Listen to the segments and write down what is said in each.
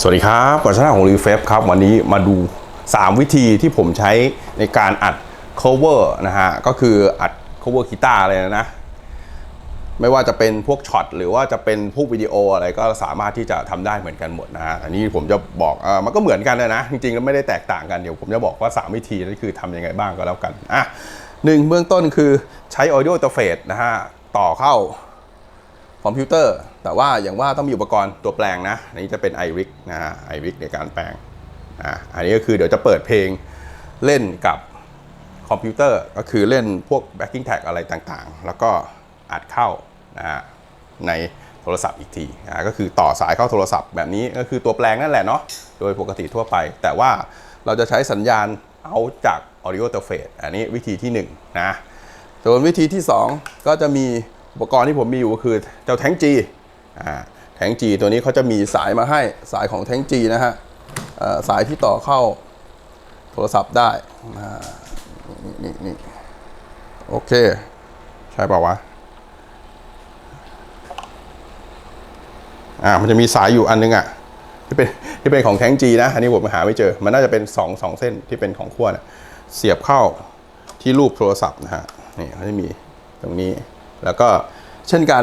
สวัสดีครับก่อนชนะของรีเฟฟครับ วันนี้มาดู 3 วิธีที่ผมใช้ในการอัด cover นะฮะ ก็คืออัด cover กีตาร์อะไรนะ ไม่ว่าจะเป็นพวกช็อตหรือว่าจะเป็นพวกวิดีโออะไรก็สามารถที่จะทำได้เหมือนกันหมดนะฮะ อันนี้ผมจะบอกเออมันก็เหมือนกันเลยนะ จริงๆแล้วไม่ได้แตกต่างกัน เดี๋ยวผมจะบอกว่า 3 วิธีนั่นคือทำยังไงบ้างก็แล้วกัน อะหนึ่งเบื้องต้นคือใช้ audio interface นะฮะ ต่อเข้าคอมพิวเตอร์ แต่ว่าอย่างว่าต้องมีอุปกรณ์ตัวแปลงนะอันนี้จะเป็น iRig นะฮะ iRig ในการแปลงอะอันนี้ก็คือเดี๋ยวจะเปิดเพลงเล่นกับคอมพิวเตอร์ก็คือเล่นพวก backing track อะไรต่างๆ แล้วก็อัดเข้านะฮะในโทรศัพท์อีกทีนะก็คือต่อสายเข้าโทรศัพท์แบบนี้ก็คือตัวแปลงนั่นแหละเนาะโดยปกติทั่วไป แต่ว่าเราจะใช้สัญญาณเอาจาก audio interface อันนี้วิธีที่หนึ่งนะส่วนวิธีที่ 2 ก็จะมีอุปกรณ์ที่ผมมีอยู่ก็คือเจ้าแทงจี แทงจีตัวนี้เขาจะมีสายมาให้สายของแทงจีนะฮะสายที่ต่อเข้าโทรศัพท์ได้นี่นี่นี่โอเค ใช่เปล่าวะอ่ามันจะมีสายอยู่อันนึงอะที่เป็นที่เป็นของแทงจีนะ อันนี้ผมหาไม่เจอ มันน่าจะเป็น2งเส้นที่เป็นของขั้วนะเสียบเข้าที่รูปโทรศัพท์นะฮะนี่เขาจะมีตรงนี้แล้วก็เช่นกัน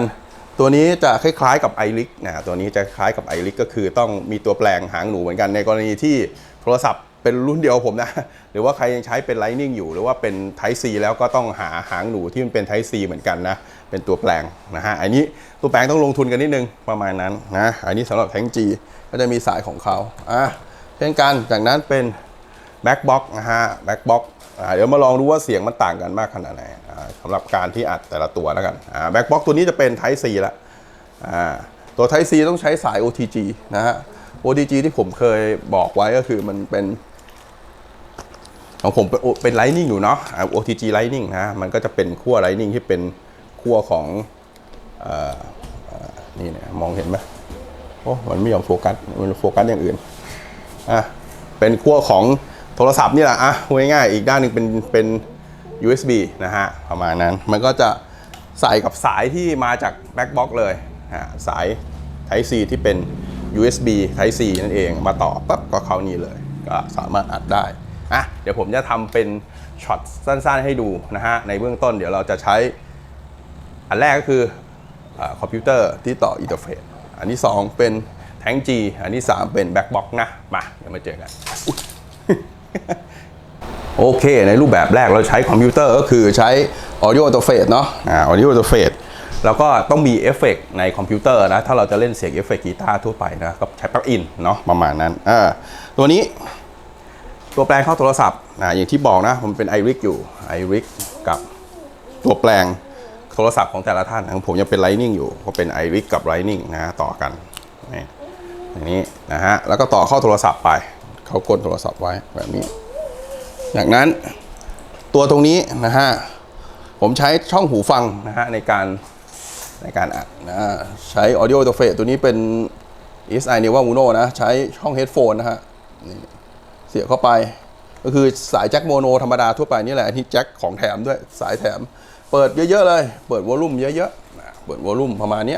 ตัวนี้จะคล้ายๆกับ i r i c นะตัวนี้จะคล้ายกับ i r i c ก็คือต้องมีตัวแปลงหางหนูเหมือนกันในกรณีที่โทรศัพท์เป็นรุ่นเดียวผมนะ หรือว่าใครยังใช้เป็น Lightning อยู่ หรือว่าเป็น Type C แล้วก็ต้องหาหางหนูที่มันเป็น Type C เหมือนกันนะ เป็นตัวแปลงนะฮะ อันนี้ตัวแปลงต้องลงทุนกันนิดนึงประมาณนั้นนะ อันนี้สำหรับแทง G ก็จะมีสายของเขาอะเช่นกันจากนั้นเป็น Backbox นะฮะ Backbox อ่าเดี๋ยวมาลองดูว่าเสียงมันต่างกันมากขนาดไหน สำหรับการที่อัดแต่ละตัวแล้วกันอ่า Backbox ตัวนี้จะเป็น Type C ละตัว Type C ต้องใช้สาย OTG นะฮะ OTG ที่ผมเคยบอกไว้ก็คือมันเป็นของผมเป็นเป็น Lightning อยู่เนาะ OTG Lightning นะ มันก็จะเป็นขั้ว Lightning ที่เป็นขั้วของออนี่เนี่ยมองเห็นไหมโอ้มันไม่ยอมโฟกัส มันโฟกัสอย่างอื่น อะ เป็นขั้วของโทรศัพท์นี่แหละ อะง่ายๆอีกด้านหนึ่งเป็นเป็น USB นะฮะประมาณนั้นมันก็จะใส่กับสายที่มาจาก Backbox เลยฮะสาย Type C ที่เป็น USB Type C นั่นเองมาต่อปั๊บก็เข้านี่เลย ก็สามารถอัดได้อะเดี๋ยวผมจะทำเป็นช็อตสั้นๆให้ดูนะฮะในเบื้องต้นเดี๋ยวเราจะใช้ อันแรกก็คืออคอมพิวเตอร์ที่ต่ออินเทอร์เฟซอันที่ 2 เป็นแทง G อันที่ 3 เป็นแบ็กบ็อกนะ มา เดี๋ยวมาเจอกัน โอเค ในรูปแบบแรกเราใช้คอมพิวเตอร์ก็คือใช้ Audio Interface เนาะอ่า Audio Interface แล้วก็ต้องมีเอฟเฟกต์ในคอมพิวเตอร์นะ ถ้าเราจะเล่นเสียงเอฟเฟกต์กีตาร์ทั่วไปนะก็ใช้ปลั๊กอินเนาะประมาณนั้นอ่าตัวนี้ตัวแปลงเข้าโทรศัพท์อ่าอย่างที่บอกนะผมเป็น iRig อยู่ iRig กับตัวแปลงโทรศัพท์ของแต่ละท่านของผมยังเป็น Lightning อยู่ก็เป็น iRig กับ Lightning นะต่อกันนี่อย่างนี้นะฮะแล้วก็ต่อเข้าโทรศัพท์ไป เขากดโทรศัพท์ไว้แบบนี้ จากนั้นตัวตรงนี้นะฮะผมใช้ช่องหูฟังนะฮะในการในการอัดนะใช้ audio interface ตัวนี้เป็น SI Neva Uno นะ ใช้ช่อง headphone นะฮะเสียบเข้าไป ก็คือสายแจ็คโมโนธรรมดาทั่วไปนี่แหละอันนี้แจ็คของแถมด้วยสายแถม เปิดเยอะ ๆ เลย เปิดวอลลุ่มเยอะๆเปิดวอลลุ่มประมาณนี้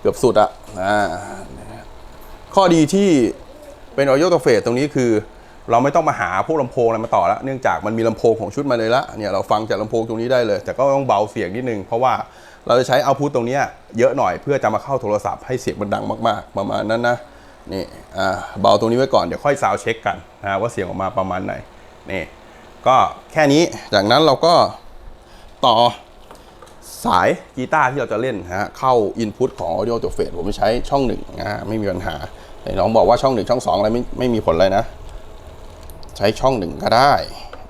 เกือบสุดอะอ่าข้อดีที่เป็น audio interface ตรงนี้คือ เราไม่ต้องมาหาพวกลำโพงอะไรมาต่อแล้วเนื่องจากมันมีลำโพงของชุดมาเลยละเนี่ยเราฟังจากลำโพงตรงนี้ได้เลย แต่ก็ต้องเบาเสียงนิดนึง เพราะว่าเราจะใช้เอาพุตตรงนี้เยอะหน่อยเพื่อจะมาเข้าโทรศัพท์ให้เสียงมันดังมากๆ ประมาณนั้นนะนี่อ่าเบาตรงนี้ไว้ก่อนเดี๋ยวค่อยซาวเช็คกันนะว่าเสียงออกมาประมาณไหนนี่ก็แค่นี้จากนั้นเราก็ต่อสายกีตาร์ที่เราจะเล่นฮะเข้าอินพุตของ audio interface ผมใช้ช่องหนึ่งนะไม่มีปัญหาน้องบอกว่าช่องหนึ่งช่องสองอะไรไม่ไม่มีผลเลยนะ ใช้ช่องหนึ่งก็ได้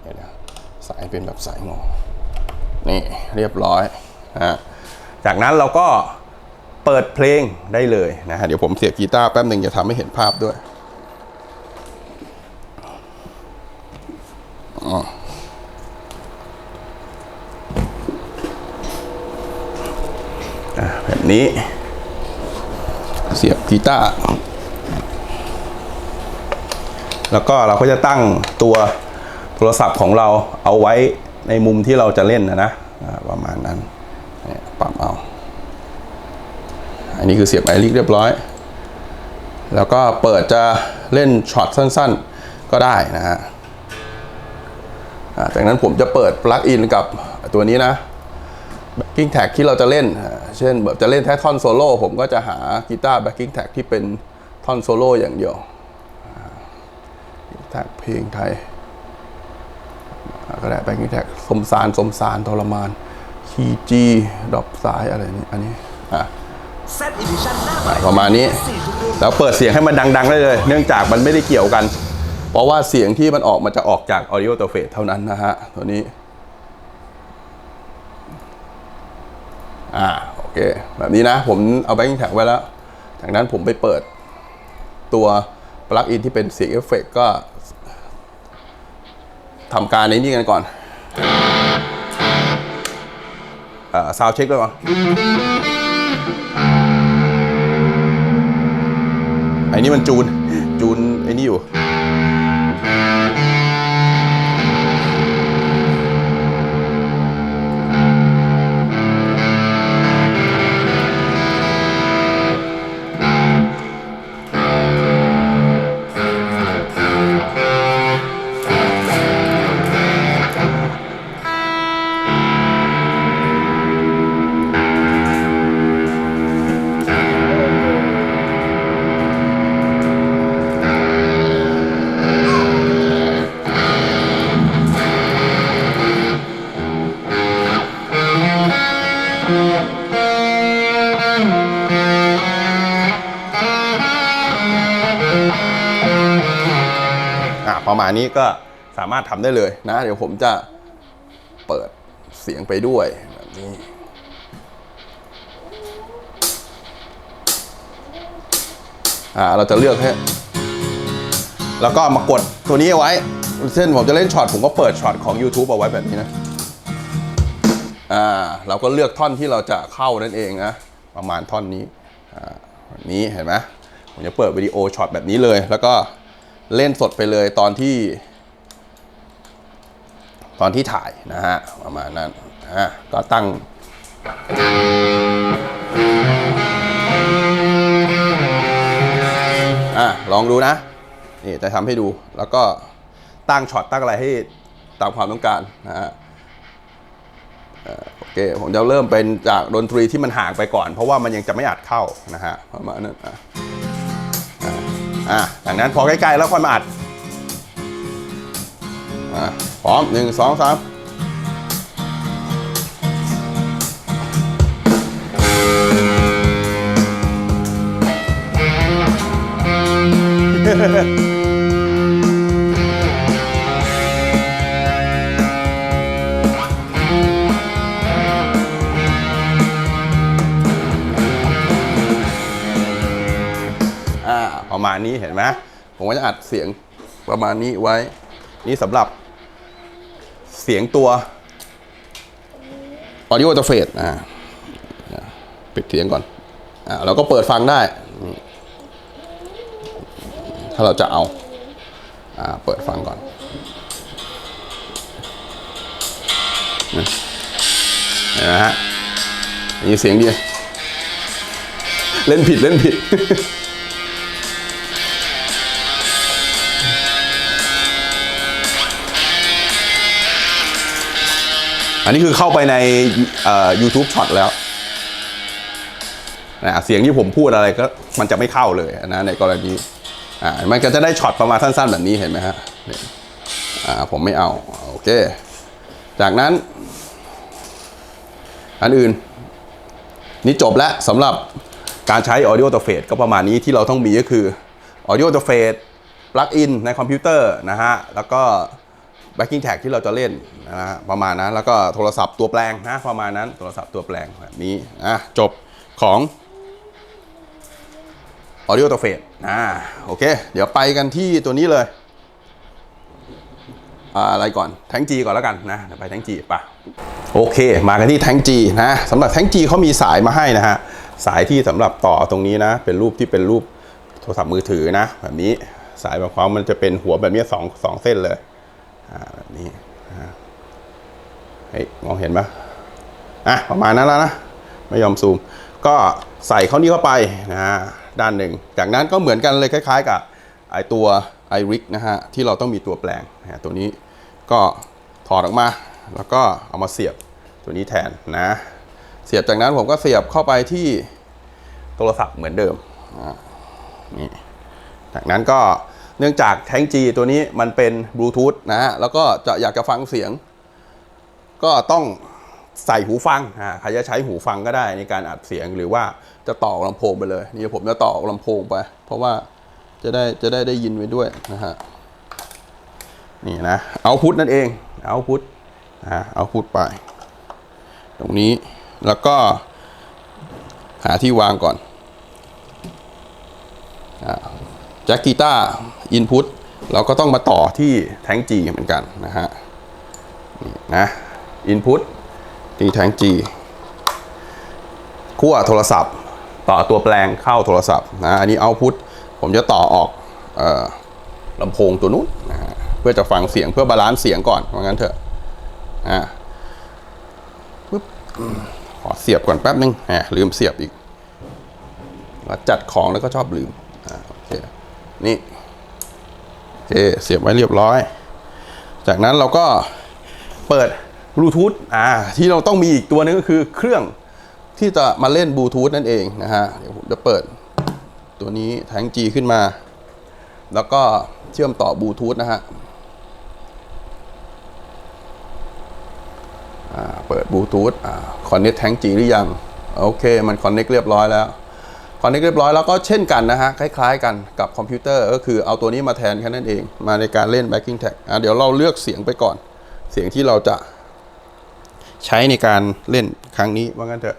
เดี๋ยวนะสายเป็นแบบสายงอนี่เรียบร้อยนะจากนั้นเราก็เปิดเพลงได้เลยนะฮะเดี๋ยวผมเสียบกีตาร์แป๊บหนึ่งจะทำให้เห็นภาพด้วยอ๋อแบบนี้เสียบกีตาร์ แล้วก็เราก็จะตั้งตัวโทรศัพท์ของเราเอาไว้ในมุมที่เราจะเล่นนะนะประมาณนั้นปรับเอา อันนี้คือเสียบไอริกเรียบร้อย แล้วก็เปิดจะเล่นช็อตสั้นๆ ก็ได้นะฮะจากนั้นผมจะเปิดปลั๊กอินกับตัวนี้นะ backing tag ที่เราจะเล่น เช่นแบบจะเล่นแค่ท่อนโซโล่ผมก็จะหากีตาร์ backing tag ที่เป็นท่อนโซโล่อย่างเดียว แท็กเพลงไทยก็ได้ backing tag สมสารสมสารทรมาน คีจีดอกสายอะไรนี่อันนี้อะ Z Edition หน้าใหม่ประมาณนี้ แล้วเปิดเสียงให้มันดัง ๆ ได้เลย เนื่องจากมันไม่ได้เกี่ยวกัน เพราะว่าเสียงที่มันออกมาจะออกจาก audio interface เท่านั้นนะฮะ ตัวนี้ อ่า โอเค แบบนี้นะ ผมเอา backing tag ไว้แล้ว จากนั้นผมไปเปิดตัวปลั๊กอินที่เป็นเสียงเอฟเฟกก็ ทำการในนี้กันก่อนอ่าซาวเช็คด้วยก่อนไอ้นี่มันจูน จูนไอ้นี่อยู่ นี้ก็สามารถทำได้เลยนะ เดี๋ยวผมจะเปิดเสียงไปด้วยแบบนี้อ่าเราจะเลือกให้แล้วก็มากดตัวนี้เอาไว้ เช่นผมจะเล่นช็อตผมก็เปิดช็อตของ YouTube เอาไว้แบบนี้นะอ่าเราก็เลือกท่อนที่เราจะเข้านั่นเองนะประมาณท่อนนี้อ่านี้เห็นไหมผมจะเปิดวิดีโอช็อตแบบนี้เลยแล้วก็ เล่นสดไปเลยตอนที่ ตอนที่ถ่ายนะฮะประมาณนั้นอะก็ตั้งอะลองดูนะนี่จะทำให้ดูแล้วก็ตั้งช็อตตั้งอะไรให้ตามความต้องการนะฮะโอเคผมจะเริ่มเป็นจากดนตรีที่มันห่างไปก่อน เพราะว่ามันยังจะไม่อัดเข้านะฮะประมาณนั้นอะ อะจากนั้นพอใกล้ๆแล้วค่อยมาอัดอะพร้อมหนึ่งสองสามอ่า ประมาณนี้เห็นไหมผมก็จะอัดเสียงประมาณนี้ไว้ นี่สำหรับเสียงตัว audio interface อ่าปิดเสียงก่อนอ่าเราก็เปิดฟังได้ ถ้าเราจะเอาอ่าเปิดฟังก่อนนะเห็นไหมฮะนี่เสียงดี เล่นผิดเล่นผิด อันนี้คือเข้าไปใน YouTube Shot แล้วนะเสียงที่ผมพูดอะไรก็มันจะไม่เข้าเลยนะในกรณีอ่ามันก็จะได้ช็อตประมาณสั้น ๆ แบบนี้เห็นไหมฮะอ่าผมไม่เอาโอเค จากนั้น อันอื่น นี่จบแล้วสำหรับการใช้ Audio Interface ก็ประมาณนี้ที่เราต้องมีก็คือ Audio Interface ปลั๊กอินในคอมพิวเตอร์นะฮะ แล้วก็ backing tag ที่เราจะเล่นนะฮะประมาณนั้น แล้วก็โทรศัพท์ตัวแปลงนะประมาณนั้น โทรศัพท์ตัวแปลงแบบนี้อะจบของ Audio Interface อ่าโอเค เดี๋ยวไปกันที่ตัวนี้เลยอะไรก่อนแทงจีก่อนแล้วกันนะไปแทงจีป่ะโอเค มากันที่แทงจีนะสำหรับแทงจีเขามีสายมาให้นะฮะสายที่สำหรับต่อตรงนี้นะ เป็นรูปที่เป็นรูปโทรศัพท์มือถือนะ แบบนี้สายแบบความมันจะเป็นหัวแบบนี้สองสองเส้นเลย แบบนี้เฮ้ยมองเห็นปะอะประมาณนั้นแล้วนะ ไม่ยอมซูม ก็ใส่เข้านี้เข้าไปนะฮะด้านหนึ่ง จากนั้นก็เหมือนกันเลยคล้าย ๆ กับไอตัว iRig นะฮะ ที่เราต้องมีตัวแปลงนะตัวนี้ก็ถอดออกมา แล้วก็เอามาเสียบตัวนี้แทนนะ เสียบจากนั้นผมก็เสียบเข้าไปที่โทรศัพท์เหมือนเดิมนี่จากนั้นก็ เนื่องจากแท้ง G ตัวนี้มันเป็นบลูทูธนะฮะแล้วก็จะอยากจะฟังเสียง ก็ต้องใส่หูฟังอ่าใครจะใช้หูฟังก็ได้ในการอัดเสียงหรือว่าจะต่อลำโพงไปเลย นี่ผมจะต่อลำโพงไป เพราะว่าจะได้จะได้ได้ยินไปด้วยนะฮะนี่นะเอาพุทนั่นเองเอาพุทอ่าเอาพุทไป ตรงนี้แล้วก็หาที่วางก่อนแจ็คกีตาร์อินพุตเราก็ต้องมาต่อที่แท้ง G เหมือนกันนะฮะนี่นะอินพุตที่แท้ง G ขั้วโทรศัพท์ ต่อตัวแปลงเข้าโทรศัพท์นะอันนี้เอาพุตผมจะต่อออกออลำโพงตัวนู้นนะฮะเพื่อจะฟังเสียงเพื่อบาลานซ์เสียงก่อนว่างั้นเถอะอ่าปึ๊บขอเสียบก่อนแป๊บนึงแหมลืมเสียบอีกแล้วจัดของแล้วก็ชอบลืม นี่โอเคเสียบไว้เรียบร้อย จากนั้นเราก็เปิดบลูทูธอ่าที่เราต้องมีอีกตัวนึงก็คือเครื่องที่จะมาเล่นบลูทูธนั่นเองนะฮะเดี๋ยวผมจะเปิดตัวนี้แทง G ขึ้นมา แล้วก็เชื่อมต่อบลูทูธนะฮะอ่าเปิดบลูทูธอ่าคอนเนคแทง G หรือยัง โอเค มันคอนเนคเรียบร้อยแล้ว คอนเนคเรียบร้อยแล้วก็เช่นกันนะฮะ คล้ายๆกันกับคอมพิวเตอร์ก็คือเอาตัวนี้มาแทนแค่นั้นเอง มาในการเล่น backing tag อะเดี๋ยวเราเลือกเสียงไปก่อน เสียงที่เราจะใช้ในการเล่นครั้งนี้ว่างั้นเถอะ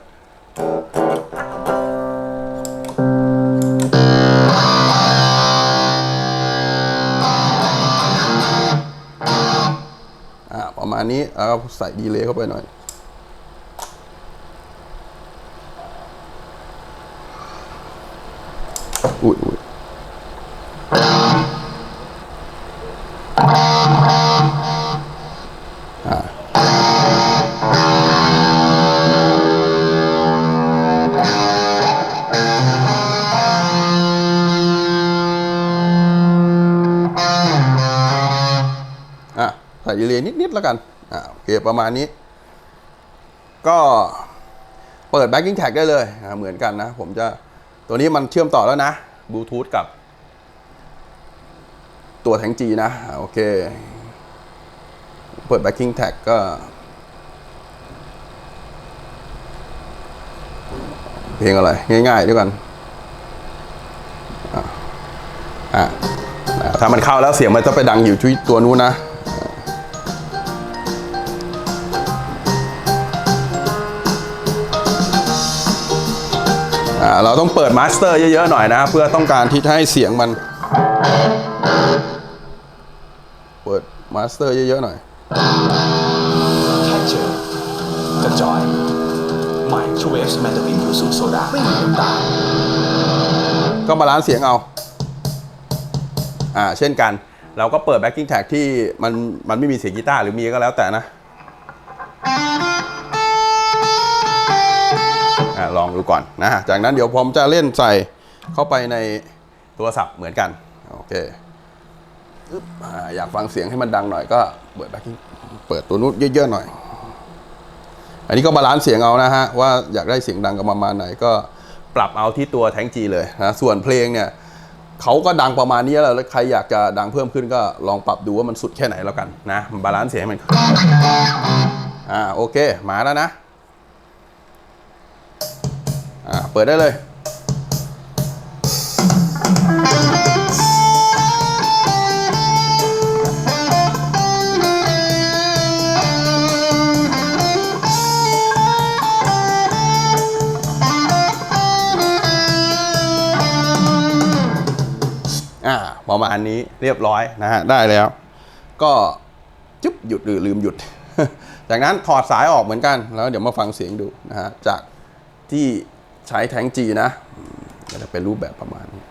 ประมาณนี้เอาใส่ดีเลย์เข้าไปหน่อย อุ้ยอุ้ยอะใส่ดีเลย์นิด ๆ แล้วกันอ่าโอเค ประมาณนี้ ก็เปิด backing tag ได้เลย เหมือนกันนะ ผมจะตัวนี้มันเชื่อมต่อแล้วนะ บลูทูธกับ ตัวแทงจีนะ โอเค เปิด backing tag ก็ เพลงอะไร ง่ายๆด้วยกันอะอะถ้ามันเข้าแล้วเสียงมันจะไปดังอยู่ที่ตัวนู้นนะ เราต้องเปิดมาสเตอร์เยอะๆหน่อยนะ เพื่อต้องการที่จะให้เสียงมัน เปิดมาสเตอร์เยอะๆหน่อยแค่เจอก็จอยใหม่ชูเอฟส์แมนดารินยูสุโซดาไม่มีน้ำตาลก็บาลานซ์เสียงเอา อ่า เช่นกัน เราก็เปิด backing track ที่มันมันไม่มีเสียงกีตาร์หรือมีก็แล้วแต่นะ ลองดูก่อนนะจากนั้นเดี๋ยวผมจะเล่นใส่เข้าไปในโทรศัพท์เหมือนกัน โอเคออยากฟังเสียงให้มันดังหน่อยก็เปิด backing เปิดตัวนู้นเยอะๆหน่อย อันนี้ก็บาลานซ์เสียงเอานะฮะว่าอยากได้เสียงดังกับประมาณไหนก็ปรับเอาที่ตัวแทงจีเลยนะส่วนเพลงเนี่ยเขาก็ดังประมาณนี้แล้วแล้วใครอยากจะดังเพิ่มขึ้นก็ลองปรับดูว่ามันสุดแค่ไหนแล้วกันนะบาลานซ์เสียงให้มันอ่าโอเค มาแล้วนะ เปิดได้เลย อ่าประมาณนี้เรียบร้อยนะฮะ ได้แล้ว ก็จุ๊บหยุดหรือลืมหยุด จากนั้นถอดสายออกเหมือนกัน แล้วเดี๋ยวมาฟังเสียงดูนะฮะ จากที่ ใช้แทงจีนะก็จะเป็นรูปแบบประมาณนี้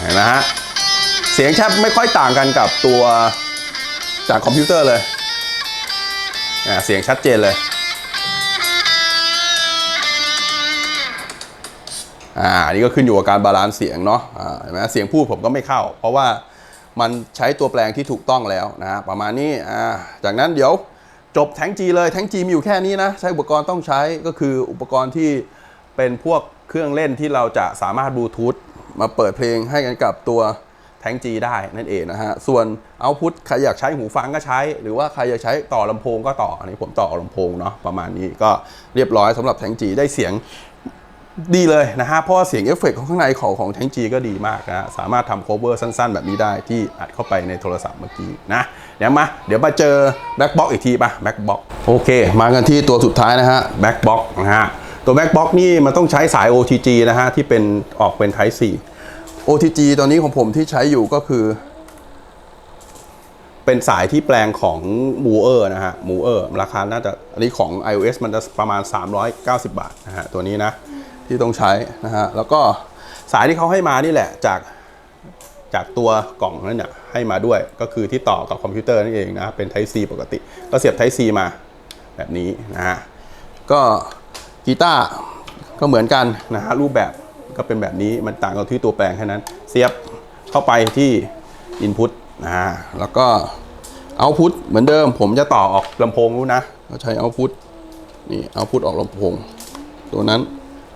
เห็นไหมฮะ เสียงแทบไม่ค่อยต่างกันกับตัวจากคอมพิวเตอร์เลย เสียงชัดเจนเลยอ่านนี่ก็ขึ้นอยู่กับการบาลานซ์เสียงเนาะอ่าเห็นไหมเสียงพูดผมก็ไม่เข้า เพราะว่า มันใช้ตัวแปลงที่ถูกต้องแล้วนะฮะประมาณนี้อ่าจากนั้นเดี๋ยวจบแท้งจีเลยแท้งจีมีอยู่แค่นี้นะ ใช้อุปกรณ์ต้องใช้ก็คืออุปกรณ์ที่เป็นพวกเครื่องเล่นที่เราจะสามารถบลูทูธมาเปิดเพลงให้กันกับตัวแท้งจีได้นั่นเองนะฮะ ส่วนเอาพุทใครอยากใช้หูฟังก็ใช้ หรือว่าใครอยากใช้ต่อลำโพงก็ต่อ อันนี้ผมต่อลำโพงเนาะประมาณนี้ก็เรียบร้อยสำหรับแท้งจีได้เสียง ดีเลยนะฮะเพราะว่าเสียงเอฟเฟกต์ของข้างในของของแทงจีก็ดีมากนะฮะสามารถทำโคเวอร์สั้นๆ แบบนี้ได้ที่อัดเข้าไปในโทรศัพท์เมื่อกี้นะเดี๋ยวมาเดี๋ยวมาเจอแบ็กบ็อกอีกทีป่ะแบ็กบ็อกโอเค มากันที่ตัวสุดท้ายนะฮะแบ็กบ็อกนะฮะตัวแบ็กบ็อกนี่มันต้องใช้สาย OTG นะฮะที่เป็นออกเป็น Type C OTG ตอนนี้ของผมที่ใช้อยู่ก็คือ เป็นสายที่แปลงของ m o เออร์นะฮะ m o เออร์ราคาน่าจะอันนี้ของ iOS มันจะประมาณ 390 บาทนะฮะตัวนี้นะ ที่ต้องใช้นะฮะแล้วก็สายที่เขาให้มานี่แหละจากจากตัวกล่องนั่นเนี่ยให้มาด้วยก็คือที่ต่อกับคอมพิวเตอร์นั่นเองนะเป็น Type C ปกติ ก็เสียบ Type C มาแบบนี้นะฮะก็กีตาร์ก็เหมือนกันนะฮะรูปแบบก็เป็นแบบนี้มันต่างกันที่ตัวแปลงแค่นั้น เสียบเข้าไปที่ Input นะฮะแล้วก็ Output เหมือนเดิม ผมจะต่อออกลำโพงนู้นะเราใช้ Output นี่ Output ออกลำโพง ตัวนั้น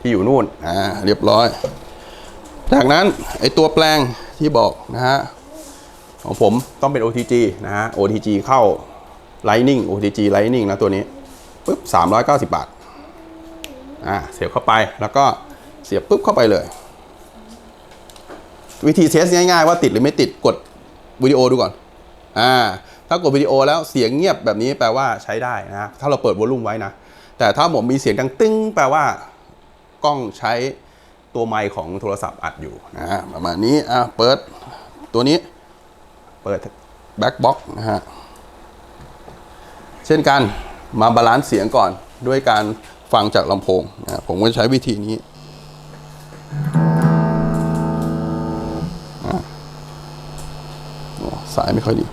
ที่อยู่นู่นอ่าเรียบร้อย จากนั้นไอตัวแปลงที่บอกนะฮะของผมต้องเป็น OTG นะฮะ OTG เข้า Lightning OTG Lightning นะตัวนี้ปุ๊บ390 บาทอ่าเสียบเข้าไปแล้วก็เสียบปุ๊บเข้าไปเลย วิธีเทสง่ายๆว่าติดหรือไม่ติดกดวิดีโอดูก่อนอ่าถ้ากดวิดีโอแล้วเสียงเงียบแบบนี้แปลว่าใช้ได้นะถ้าเราเปิดวอลลุ่มไว้นะ แต่ถ้าผมมีเสียงดังตึ้งแปลว่า กล้องใช้ตัวไมค์ของโทรศัพท์อัดอยู่นะฮะประมาณนี้อะเปิดตัวนี้เปิดแบ็คบ็อกนะฮะเช่นกันมาบาลานซ์เสียงก่อนด้วยการฟังจากลำโพงนะผมก็ใช้วิธีนี้อะโอ้สายไม่ค่อยดี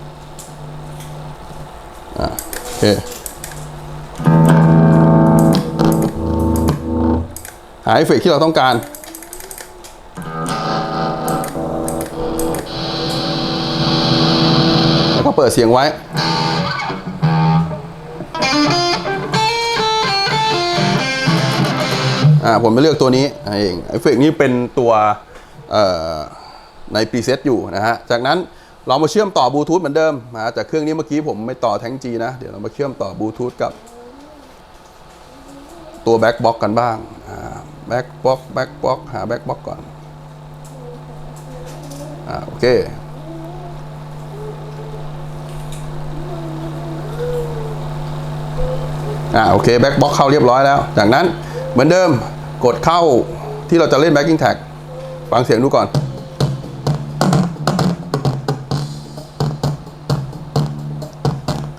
อะโอเค หาเอฟเฟกที่เราต้องการ แล้วก็เปิดเสียงไว้ อ่า ผมไม่เลือกตัวนี้เองเอฟเฟกนี้เป็นตัวในพรีเซตอยู่นะฮะ จากนั้นเรามาเชื่อมต่อบลูทูธเหมือนเดิมนะจากเครื่องนี้เมื่อกี้ผมไม่ต่อแทงจีนะ เดี๋ยวเรามาเชื่อมต่อบลูทูธกับตัวแบ็กบ็อกกันบ้าง แบ็กบ็อกแบ็กบ็อกหาแบ็กบ็อกก่อน อ่าโอเค อ่าโอเคแบ็กบ็อกเข้าเรียบร้อยแล้ว จากนั้นเหมือนเดิมกดเข้าที่เราจะเล่นแบ็กกิ้งแท็กฟังเสียงดูก่อน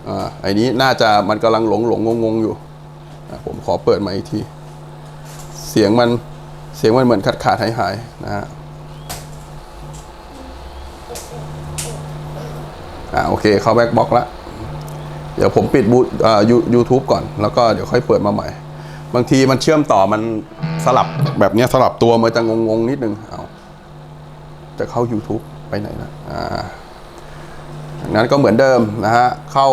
อ่าไอ้นี้น่าจะมันกำลังหลงหลงงงงอยู่อะผมขอเปิดมาอีกที สียงมันเสียงมันเหมือนขาดขาดหายหายนะฮะอ่าโอเคเข้าแบ็กบ็อกล้วเดี๋ยวผมปิดบูอ่ายูทูบก่อน แล้วก็เดี๋ยวค่อยเปิดมาใหม่ บางทีมันเชื่อมต่อมันสลับแบบนี้สลับตัวมันจะงงๆนิดนึงเอาจะเข้า YouTube ไปไหนนะอ่านั้นก็เหมือนเดิมนะฮะ เข้า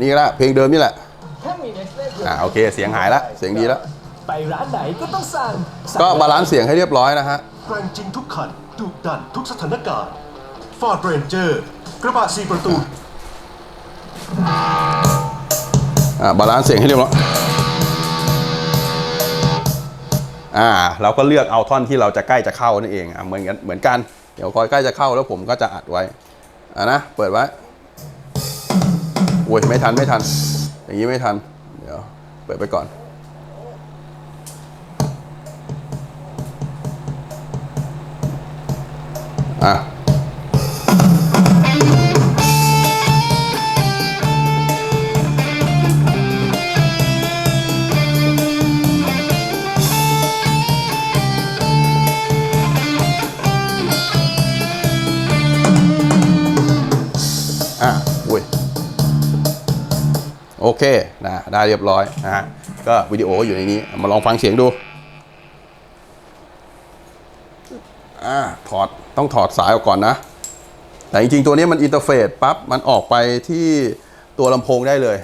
นี่ละเพลงเดิมนี่แหละ อ่าโอเค เสียงหายละ เสียงดีแล้ว ไปร้านไหนก็ต้องสั่งสั่งก็บาลานซ์เสียงให้เรียบร้อยนะฮะ แรงจริงทุกคันดุดันทุกสถานการณ์ Ford Ranger กระบะสี่ประตู อ่าบาลานซ์เสียงให้เรียบร้อย อ่าเราก็เลือกเอาท่อนที่เราจะใกล้จะเข้านั่นเองอะเหมือนกันเหมือนกัน เดี๋ยวคอยใกล้จะเข้าแล้วผมก็จะอัดไว้อ่านะเปิดไว้โอ้ยไม่ทันไม่ทัน อย่างนี้ไม่ทัน เดี๋ยวเปิดไปก่อน อะอะอุ้ยโอเคนะได้เรียบร้อยนะฮะก็วิดีโออยู่ในนี้มาลองฟังเสียงดู อ่าถอดต้องถอดสายออกก่อนนะ แต่จริงๆ ตัวนี้มันอินเทอร์เฟซปั๊บมันออกไปที่ตัวลำโพงได้เลย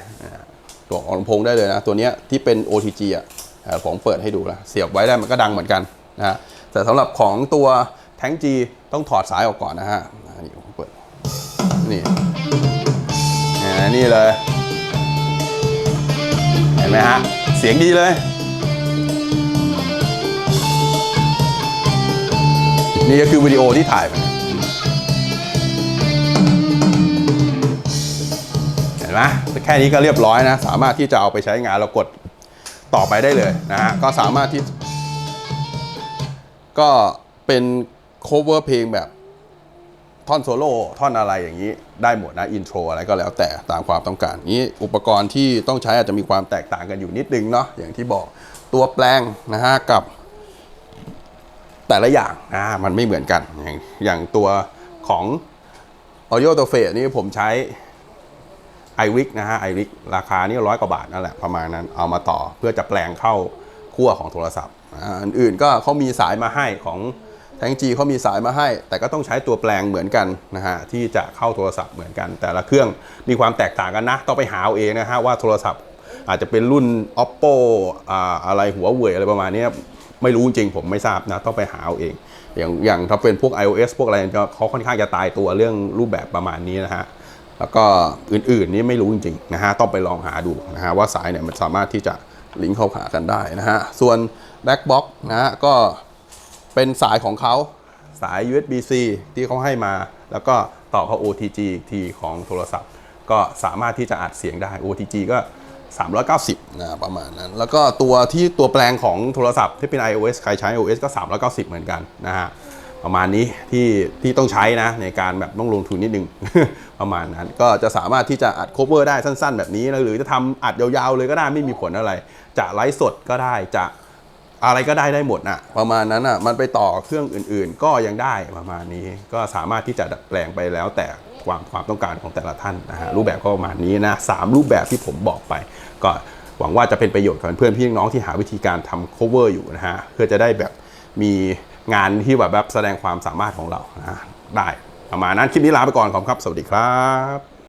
ตัวออกลำโพงได้เลยนะ ตัวนี้ที่เป็น OTG อะอ่าผมเปิดให้ดูล้วเสียบไว้ได้มันก็ดังเหมือนกันนะแต่สำหรับของตัวแท้ง G ต้องถอดสายออกก่อนนะฮะอ่านี่ผมเปิดนี่นี่เลย เห็นไหมฮะ เสียงดีเลย นี่ก็คือวิดีโอที่ถ่ายไปเห็นไหมแค่นี้ก็เรียบร้อยนะ สามารถที่จะเอาไปใช้งานเรากดต่อไปได้เลยนะฮะ ก็สามารถที่ ก็เป็น cover เพลงแบบท่อนโซโล่ท่อนอะไรอย่างนี้ได้หมดนะ อินโทรอะไรก็แล้วแต่ตามความต้องการนี้อุปกรณ์ที่ต้องใช้อาจจะมีความแตกต่างกันอยู่นิดนึงเนาะอย่างที่บอกตัวแปลงนะฮะกับ แต่ละอย่างนะมันไม่เหมือนกัน อย่างอย่างตัวของ Audio Interface นี่ผมใช้ iWick นะฮะ iWick ราคานี่ร้อยกว่าบาทนั่นแหละประมาณนั้นเอามาต่อเพื่อจะแปลงเข้าขั้วของโทรศัพท์อันอื่นก็เขามีสายมาให้ของแทงจีเขามีสายมาให้ แต่ก็ต้องใช้ตัวแปลงเหมือนกันนะฮะที่จะเข้าโทรศัพท์เหมือนกัน แต่ละเครื่องมีความแตกต่างกันนะ ต้องไปหาเอาเองนะฮะว่าโทรศัพท์อาจจะเป็นรุ่น oppo อ่าอะไรหัวเว่ยอะไรประมาณนี้ ไม่รู้จริงผมไม่ทราบนะต้องไปหาเอาเอง อย่างอย่างถ้าเป็นพวก iOS พวกอะไรก็เขาค่อนข้างจะตายตัวเรื่องรูปแบบประมาณนี้นะฮะแล้วก็อื่นๆนี่ไม่รู้จริงๆนะฮะต้องไปลองหาดูนะฮะว่าสายเนี่ยมันสามารถที่จะลิงก์เข้าหากันได้นะฮะส่วน Backbox นะฮะก็เป็นสายของเขาสาย USB-C ที่เขาให้มา แล้วก็ต่อเข้า OTG อีกทีของโทรศัพท์ ก็สามารถที่จะอัดเสียงได้ OTG ก็ 390นะประมาณนั้น แล้วก็ตัวที่ตัวแปลงของโทรศัพท์ที่เป็น iOS ใครใช้ iOS ก็ 390 เหมือนกันนะฮะประมาณนี้ที่ที่ต้องใช้นะในการแบบต้องลงทุนนิดนึง ประมาณนั้น ก็จะสามารถที่จะอัด cover ได้สั้น ๆ แบบนี้ หรือจะทำอัดยาวๆเลยก็ได้ไม่มีผลอะไร จะไลฟ์สดก็ได้จะอะไรก็ได้ได้หมดนะประมาณนั้นอะมันไปต่อเครื่องอื่นๆ ก็ยังได้ประมาณนี้ ก็สามารถที่จะดัดแปลงไปแล้วแต่ความความต้องการของแต่ละท่านนะฮะรูปแบบก็ประมาณนี้นะสามรูปแบบที่ผมบอกไป ก็หวังว่าจะเป็นประโยชน์กับเพื่อนพี่น้องที่หาวิธีการทำ cover อยู่นะฮะเพื่อจะได้แบบมีงานที่แบบแบบแสดงความสามารถของเรานะได้ประมาณนั้นคลิปนี้ลาไปก่อนขอบคุณครับ สวัสดีครับ